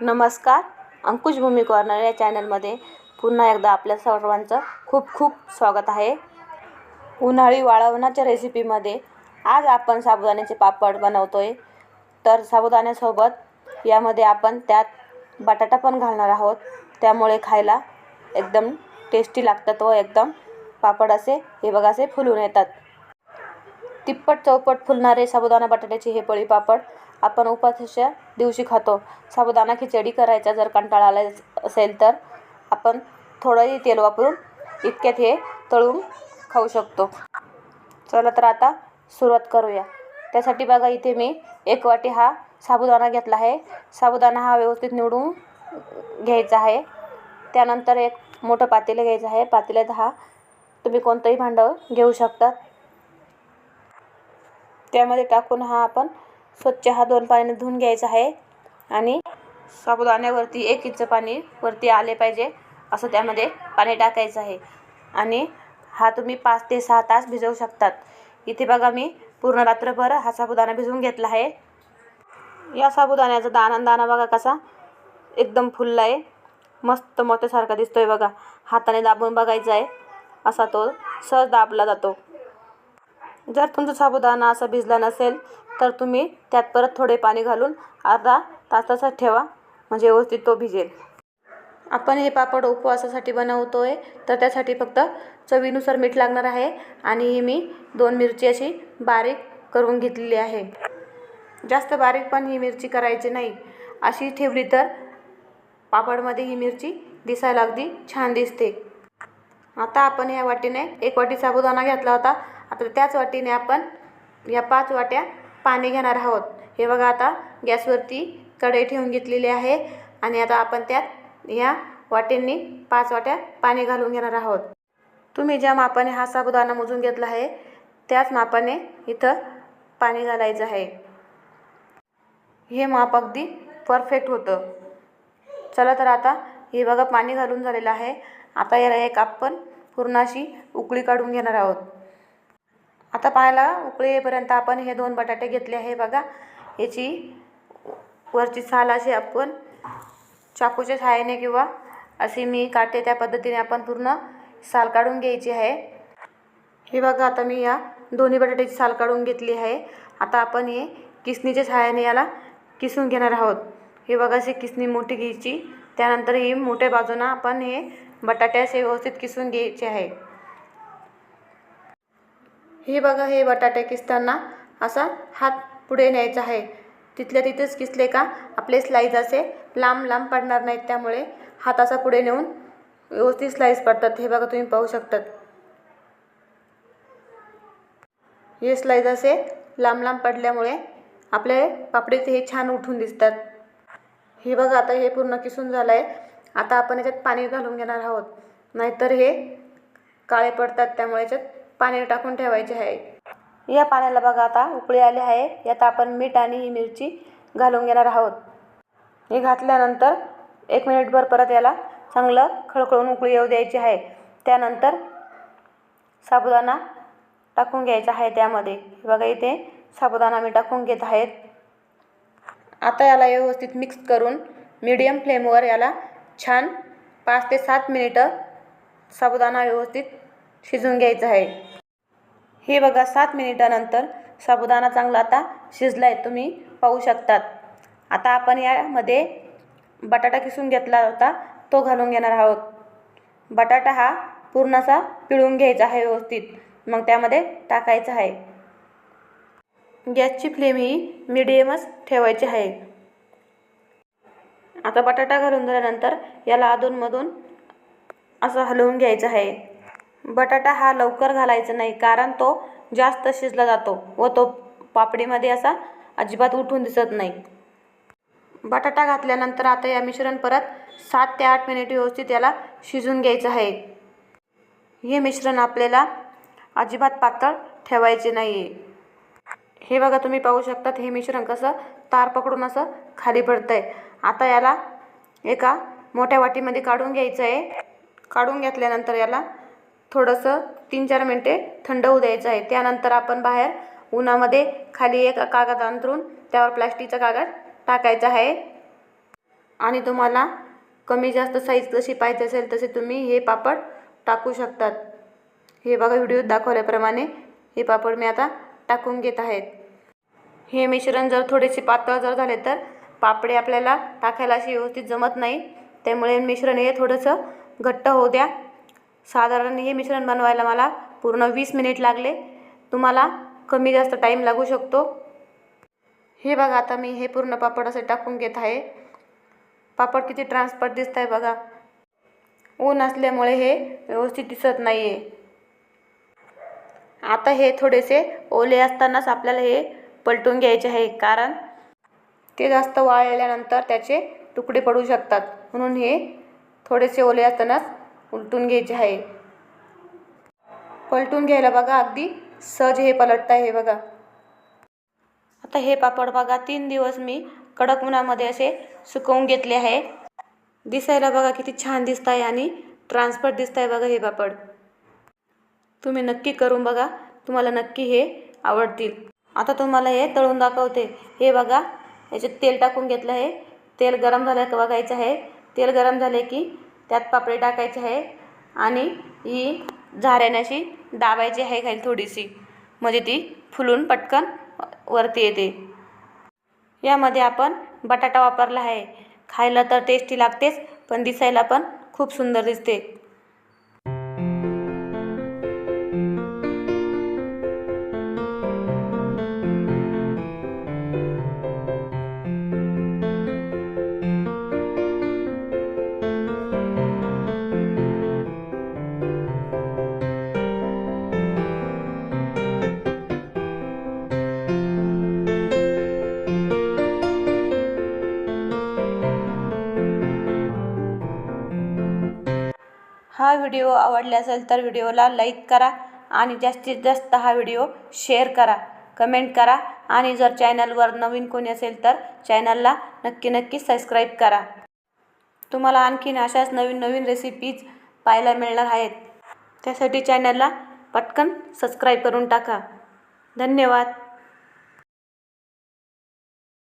नमस्कार. अंकुश भूमी कॉर्नर या चॅनलमध्ये पुन्हा एकदा आपल्या सर्वांचं खूप खूप स्वागत आहे. उन्हाळी वाळवणाच्या रेसिपीमध्ये आज आपण साबुदाण्याचे पापड बनवतो आहे तर साबुदाण्यासोबत यामध्ये आपण त्यात बटाटा पण घालणार आहोत. त्यामुळे खायला एकदम टेस्टी लागतात व एकदम पापड असे हे बघा असे फुलून येतात. तिप्पट चौपट फुलणारे साबुदाणा बटाट्याचे हे पळी पापड आपण उपासाच्या दिवशी खातो. साबुदाणा खिचडी करायचा जर कंटाळा आला असेल तर आपण थोडंही तेल वापरून इतक्यात हे तळून खाऊ शकतो. चला तर आता सुरुवात करूया. त्यासाठी बघा इथे मी एक वाटी हा साबुदाणा घेतला आहे. साबुदाणा हा व्यवस्थित निवडून घ्यायचा आहे. त्यानंतर एक मोठं पातेलं घ्यायचं आहे. पातेल्यात हा तुम्ही कोणतंही भांडं घेऊ शकता. त्यामध्ये टाकून हा आपण स्वच्छ हा दोन पाण्याने धुवून घ्यायचा आहे आणि साबुदाण्यावरती एक इंच पाणी वरती आले पाहिजे असं त्यामध्ये पाणी टाकायचं आहे. आणि हा तुम्ही पाच ते सहा तास भिजवू शकतात. इथे बघा मी पूर्ण रात्रभर हा साबुदाणा भिजवून घेतला आहे. या साबुदाण्याचा दाणा दाणा बघा कसा एकदम फुलला आहे. मस्त मोत्यासारखा दिसतोय बघा. हाताने दाबून बघायचा आहे. असा तो सहज दाबला जातो. जर तुमचा साबुदाणा असा भिजला नसेल तर तुम्ही त्यात परत थोडे पाणी घालून अर्धा तास तसाच ठेवा म्हणजे व्यवस्थित तो भिजेल. आपण हे पापड उपवासासाठी बनवतो आहे तर त्यासाठी फक्त चवीनुसार मीठ लागणार आहे आणि ही मी दोन मिरची अशी बारीक करून घेतलेली आहे. जास्त बारीक पण ही मिरची करायची नाही. अशी ठेवली तर पापडमध्ये ही मिरची दिसायला अगदी छान दिसते. आता आपण या वाटीने एक वाटी साबुदाणा घेतला होता. आता त्याच वाटीने आपण या पाच वाट्या पाणी घेणार आहोत. हे बघा आता गॅसवरती कढई ठेवून घेतलेली आहे आणि आता आपण त्यात या वाटींनी पाच वाट्या पाणी घालून घेणार आहोत. तुम्ही ज्या मापाने हा साबुदाणा मोजून घेतला आहे त्याच मापाने इथं पाणी घालायचं आहे. हे माप अगदी परफेक्ट होतं. चला तर आता हे बघा पाणी घालून झालेलं आहे. आता याला एक आपण पूर्ण अशी उकळी काढून घेणार आहोत. आता पाहायला उकळी येईपर्यंत आपण हे दोन बटाटे घेतले आहे बघा. याची वरची साल अशी आपण चाकूच्या सहाय्याने किंवा अशी मी काटे त्या पद्धतीने आपण पूर्ण साल काढून घ्यायची आहे. हे बघा आता मी या दोन्ही बटाट्याची साल काढून घेतली आहे. आता आपण हे किसणीच्या सहाय्याने याला किसून घेणार आहोत. हे बघा अशी किसणी मोठी घ्यायची. त्यानंतर ही मोठ्या बाजूनं आपण हे बटाटे असे व्यवस्थित किसून घ्यायचे आहे. हे बघा हे बटाटे किसताना असा हात पुढे न्यायचा आहे. तिथल्या तिथेच किसले का? आपले स्लाईज असे लांब लांब पडणार नाहीत. त्यामुळे हात असा पुढे नेऊन व्यवस्थित स्लाईस पडतात. हे बघा तुम्ही पाहू शकतात. हे स्लाईज असे लांब लांब पडल्यामुळे आपले पापडीचे हे छान उठून दिसतात. हे बघा आता हे पूर्ण किसून झालं आहे आता आपण याच्यात पाणी घालून घेणार आहोत. नाहीतर हे काळे पडतात. त्यामुळे याच्यात पाणी टाकून ठेवायचे आहे. या पाण्याला बघा आता उकळी आली आहे. यात आपण मीठ आणि ही मिरची घालून घेणार आहोत. हे घातल्यानंतर एक मिनिटभर परत याला चांगलं खळखळून उकळी येऊ द्यायची आहे. त्यानंतर साबुदाणा टाकून घ्यायचा आहे त्यामध्ये. बघा इथे साबुदाणा मी टाकून घेत आहेत आता याला व्यवस्थित मिक्स करून मीडियम फ्लेमवर याला छान पाच ते सात मिनिटं साबुदाणा व्यवस्थित शिजून घ्यायचं आहे. हे बघा सात मिनिटानंतर साबुदाणा चांगला आता शिजला आहे तुम्ही पाहू शकतात. आता आपण यामध्ये बटाटा किसून घेतला होता तो घालून घेणार आहोत. बटाटा हा पूर्ण असा पिळून घ्यायचा आहे व्यवस्थित मग त्यामध्ये टाकायचं आहे. गॅसची फ्लेम ही मिडियमच ठेवायची आहे. आता बटाटा घालून झाल्यानंतर याला अधूनमधून असं हलवून घ्यायचं आहे. बटाटा हा लवकर घालायचा नाही कारण तो जास्त शिजला जातो व तो पापडीमध्ये असा अजिबात उठून दिसत नाही. बटाटा घातल्यानंतर आता या मिश्रण परत सात ते आठ मिनिट व्यवस्थित याला शिजून घ्यायचं आहे. हे मिश्रण आपल्याला अजिबात पातळ ठेवायचे नाही आहे हे बघा तुम्ही पाहू शकतात हे मिश्रण कसं तार पकडून असं खाली पडतं आहे आता याला एका मोठ्या वाटीमध्ये काढून घ्यायचं आहे. काढून घेतल्यानंतर याला थोडंसं तीन चार मिनटे थंड होऊ द्यायचं आहे. त्यानंतर आपण बाहेर उन्हामध्ये खाली एक कागद अंतरून त्यावर प्लास्टिकचा कागद टाकायचा आहे. आणि तुम्हाला कमी जास्त साईज कशी पाहिजे असेल तसे तुम्ही हे पापड टाकू शकतात. हे बघा व्हिडिओत दाखवल्याप्रमाणे हे पापड मी आता टाकून घेत आहेत हे मिश्रण जर थोडेसे पातळ जर झाले तर पापडे आपल्याला टाकायला अशी व्यवस्थित जमत नाही. त्यामुळे मिश्रण हे थोडंसं घट्ट होऊ द्या. साधारण हे मिश्रण बनवायला मला पूर्ण वीस मिनिट लागले. तुम्हाला कमी जास्त टाईम लागू शकतो. हे बघा आता मी हे पूर्ण पापड असे टाकून घेत आहे. पापड किती ट्रान्सपर्ट दिसत आहे बघा. ऊन असल्यामुळे हे व्यवस्थित दिसत नाही आहे आता हे थोडेसे ओले असतानाच आपल्याला हे पलटून घ्यायचे आहे कारण ते जास्त वाळल्यानंतर त्याचे तुकडे पडू शकतात. म्हणून हे थोडेसे ओले असतानाच उलटून घ्यायचे आहे. पलटून घ्यायला बघा अगदी सहज हे पलटत आहे हे बघा. आता हे पापड बघा तीन दिवस मी कडक उन्हामध्ये असे सुकवून घेतले आहे. दिसायला बघा किती छान दिसत आहे आणि ट्रान्सपर्ट दिसत आहे बघा हे पापड. तुम्ही नक्की करून बघा तुम्हाला नक्की हे आवडतील. आता तुम्हाला हे तळून दाखवते. हे बघा याच्यात तेल टाकून घेतलं आहे. तेल गरम झालं का बघायचं आहे. तेल गरम झाले की त्यात पापडी टाकायचे आहे आणि ही झाऱ्याने अशी दाबायची आहे खाली थोडीशी. म्हणजे ती फुलून पटकन वरती येते. यामध्ये आपण बटाटा वापरला आहे. खायला तर टेस्टी लागतेच पण दिसायला पण खूप सुंदर दिसते. हा व्हिडिओ आवडला असेल तर व्हिडिओला लाईक करा आणि जास्तीत जास्त हा व्हिडिओ शेअर करा कमेंट करा आणि जर चॅनलवर नवीन कोणी असेल तर चॅनलला नक्की नक्की सबस्क्राईब करा. तुम्हाला आणखीन अशाच नवीन नवीन रेसिपीज पाहायला मिळणार आहेत. त्यासाठी चॅनलला पटकन सबस्क्राईब करून टाका. धन्यवाद.